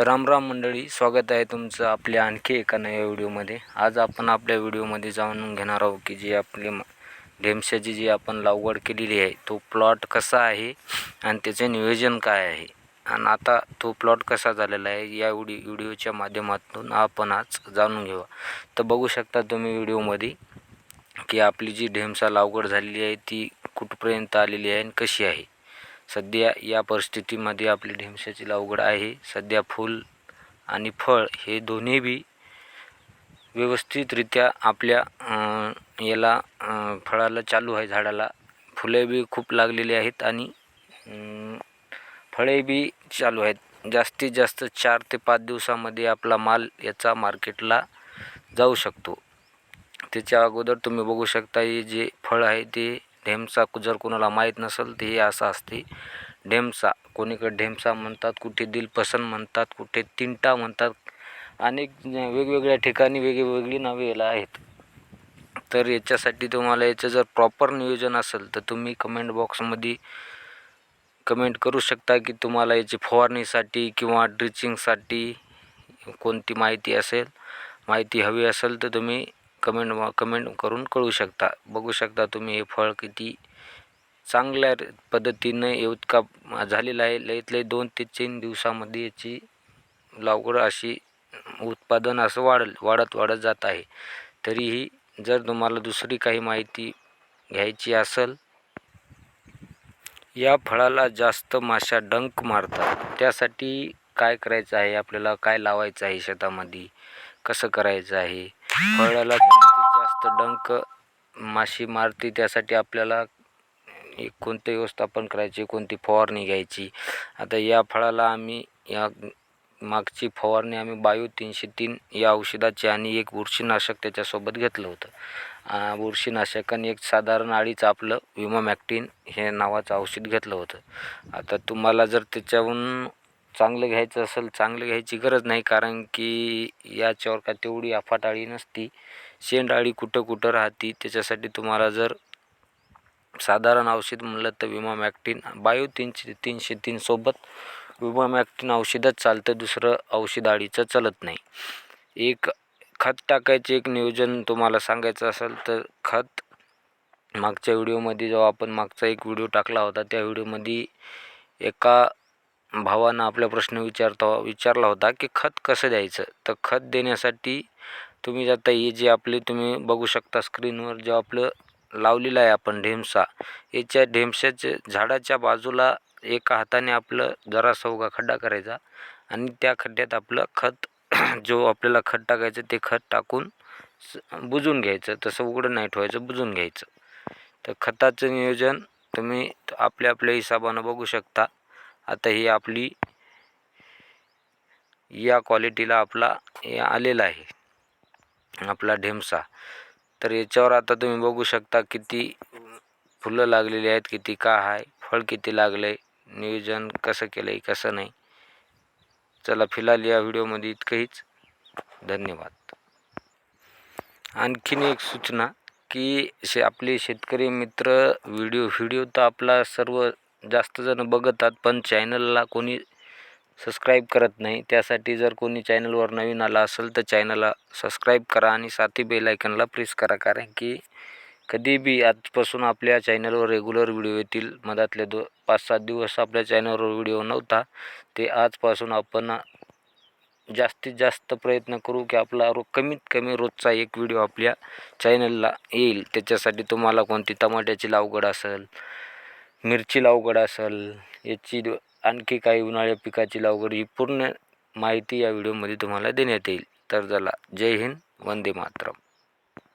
राम राम मंडळी स्वागत आहे तुमचं आपल्या आणखी एका नव्या व्हिडिओमध्ये. आज आपण आपल्या व्हिडिओमध्ये जाणून घेणार आहोत की जी आपली म- ढेमशाची जी आपण लागवड केलेली आहे तो प्लॉट कसा आहे आणि त्याचे नियोजन काय आहे? आणि आता तो प्लॉट कसा झालेला आहे या व्हिडिओ व्हिडिओच्या माध्यमातून आपण आज जाणून घेऊ. तर बघू शकता तुम्ही व्हिडिओमध्ये की आपली जी ढेमसा लागवड झालेली आहे ती कुठपर्यंत आलेली आहे आणि कशी आहे. सध्या या परिस्थितीमध्ये आपली ढेमशाची लागवड आहे. सध्या फूल आणि फळ हे दोन्ही बी व्यवस्थितरित्या आपल्या याला फळाला चालू आहे झाडाला. फुले बी खूप लागलेली आहेत आणि फळे बी चालू आहेत. जास्तीत जास्त चार ते पाच दिवसामध्ये आपला माल याचा मार्केटला जाऊ शकतो. त्याच्या अगोदर तुम्ही बघू शकता हे जे फळ आहे ते ढेमसा जर कोणाला माहीत नसेल तर हे असं असते. ढेमसा कोणीकडे ढेमसा म्हणतात कुठे दिलपसंत म्हणतात कुठे तिंटा म्हणतात अनेक वेगवेगळ्या ठिकाणी वेगवेगळी नावे याला आहेत. तर याच्यासाठी तुम्हाला याचं जर प्रॉपर नियोजन असेल तर तुम्ही कमेंट बॉक्समध्ये कमेंट करू शकता की तुम्हाला याची फवारणीसाठी किंवा ड्रिचिंगसाठी कोणती माहिती असेल. माहिती हवी असेल तर तुम्ही कमेंट कमेंट करून कळू शकता. बघू शकता तुम्ही हे फळ किती चांगल्या र- पद्धतीनं इतका झालेला आहे. लईत लई दोन ते तीन दिवसामध्ये याची लागवड अशी उत्पादन असं वाढल वाढत वाढत जात आहे. तरीही जर तुम्हाला दुसरी काही माहिती घ्यायची असेल या फळाला जास्त माशा डंक मारतात. त्यासाठी काय करायचं आहे? आपल्याला काय लावायचं आहे शेतामध्ये? कसं करायचं आहे? फळाला जास्तीत जास्त डंक माशी मारते त्यासाठी आपल्याला कोणते व्यवस्थापन करायचे कोणती फवारणी घ्यायची? आता या फळाला आम्ही या मागची फवारणी आम्ही बायो तीनशे तीन या औषधाची आणि एक बुरशीनाशक त्याच्यासोबत घेतलं होतं. बुरशीनाशक आणि एक साधारण अडीच आपलं विमा मॅक्टीन हे नावाचं औषध घेतलं होतं. आता तुम्हाला जर त्याच्याहून चांगलं घ्यायचं असेल चांगलं घ्यायची गरज नाही कारण की याच्यावर का तेवढी अफाटाळी नसती. शेंडाळी कुठं कुठं राहती त्याच्यासाठी तुम्हाला जर साधारण औषध म्हणलं तर विमा मॅक्टिन बायो तीनशे तीनशे तीनसोबत विमा मॅक्टिन औषधच चालतं दुसरं औषध अळीचं चालत नाही. एक खत टाकायचे एक नियोजन तुम्हाला सांगायचं असेल तर खत मागच्या व्हिडिओमध्ये जेव्हा आपण मागचा एक व्हिडिओ टाकला होता त्या व्हिडिओमध्ये एका भावानं आपला प्रश्न विचारता विचारला होता की खत कसं द्यायचं? तर खत देण्यासाठी तुम्ही आता हे जे आपले तुम्ही बघू शकता स्क्रीनवर जे आपलं लावलेलं आहे आपण ढेमसा याच्या ढेमशाच्या झाडाच्या बाजूला एका हाताने आपलं जरासा उगा खड्डा करायचा आणि त्या खड्ड्यात आपलं खत जो आपल्याला खत टाकायचं ते खत टाकून स बुजून घ्यायचं. तसं उघडं नाही ठेवायचं बुजून घ्यायचं. तर खताचं नियोजन तुम्ही आपल्या आपल्या हिशोबानं बघू शकता. आता ही आपली या क्वालिटीला आपला हे आलेला आहे. आपला ढेमसा. तर याच्यावर आता तुम्ही बघू शकता किती फुलं लागलेली आहेत किती का आहे फळ किती लागलं आहे नियोजन कसं केलं आहे कसं नाही. चला फिलहाल या व्हिडिओमध्ये इतकंहीच. धन्यवाद. आणखीन एक सूचना की शे आपले शेतकरी मित्र व्हिडिओ व्हिडिओ तर आपला सर्व जास्त जण बघतात पण चॅनलला कोणी सबस्क्राईब करत नाही. त्यासाठी जर कोणी चॅनलवर नवीन आला असेल तर चॅनलला सबस्क्राईब करा आणि साथी बेल आयकनला प्रेस करा. कारण की कधी बी आजपासून आपल्या चॅनलवर रेग्युलर व्हिडिओ येतील. मधातले दो पाच सात दिवस आपल्या चॅनलवर व्हिडिओ नव्हता ते आजपासून आपण जास्तीत जास्त प्रयत्न करू की आपला रो कमीत कमी रोजचा एक व्हिडिओ आपल्या चॅनलला येईल. त्याच्यासाठी तुम्हाला कोणती टमाट्याची लागवड असेल मिरची लागवड असेल याची आणखी काही उन्हाळ्या पिकाची लागवड ही पूर्ण माहिती या व्हिडिओमध्ये तुम्हाला देण्यात येईल. तर चला जय हिंद वंदे मातरम.